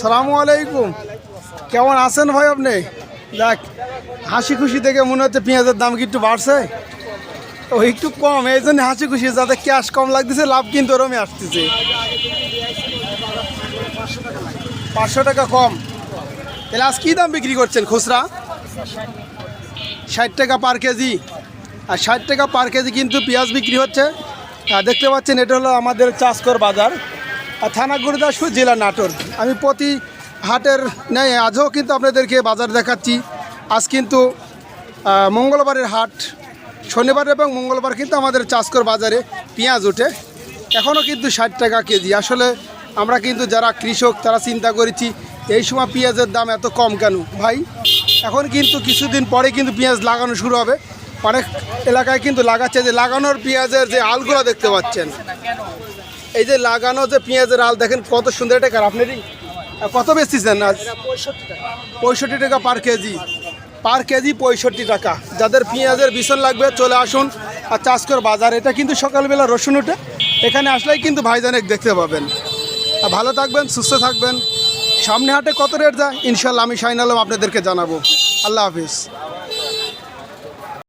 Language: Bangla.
সালামু আলাইকুম। কেমন আছেন ভাই আপনি? দেখ হাসি খুশি থেকে মনে হচ্ছে পেঁয়াজের দাম কি একটু বাড়ছে? ও, একটু কম, এই জন্য হাসি খুশি, যাতে ক্যাশ কম লাগতেছে, লাভ কিন্তু ওরমই আসতেছে। পাঁচশো টাকা কম। তাহলে আজ কী দাম বিক্রি করছেন খুচরা? ষাট টাকা পার কেজি। আর ষাট টাকা পার কেজি কিন্তু পেঁয়াজ বিক্রি হচ্ছে। দেখতে পাচ্ছেন, এটা হলো আমাদের চাষকর বাজার। আর থানা গুরুদাসপুর জেলা নাটোর। আমি প্রতি হাটের ন্যায় আজও কিন্তু আপনাদেরকে বাজার দেখাচ্ছি। আজ কিন্তু মঙ্গলবারের হাট, শনিবার এবং মঙ্গলবার কিন্তু আমাদের চাষকর বাজারে পেঁয়াজ ওঠে এখনও কিন্তু ষাট টাকা কেজি। আসলে আমরা কিন্তু যারা কৃষক, তারা চিন্তা করেছি, এই সময় পেঁয়াজের দাম এত কম কেন? ভাই, এখন কিন্তু কিছুদিন পরে কিন্তু পেঁয়াজ লাগানো শুরু হবে। অনেক এলাকায় কিন্তু লাগাচ্ছে যে, লাগানোর পেঁয়াজের যে আলগুলো দেখতে পাচ্ছেন। এই যে লাগানো যে পেঁয়াজের আল, দেখেন কত সুন্দর এটা কার? আপনারই? কত বেচতেছেন আজ? পঁয়ষট্টি টাকা পার কেজি। পার কেজি পঁয়ষট্টি টাকা। যাদের পেঁয়াজের বিছন লাগবে, চলে আসুন আর চাষ করে বাজার। এটা কিন্তু সকালবেলা রসুন উঠে এখানে আসলেই কিন্তু ভাইজানেক দেখতে পাবেন। ভালো থাকবেন, সুস্থ থাকবেন। সামনে হাটে কত রেট যায়? ইনশাল্লাহ আমি শাইন আলম আপনাদেরকে জানাব। আল্লাহ হাফিজ।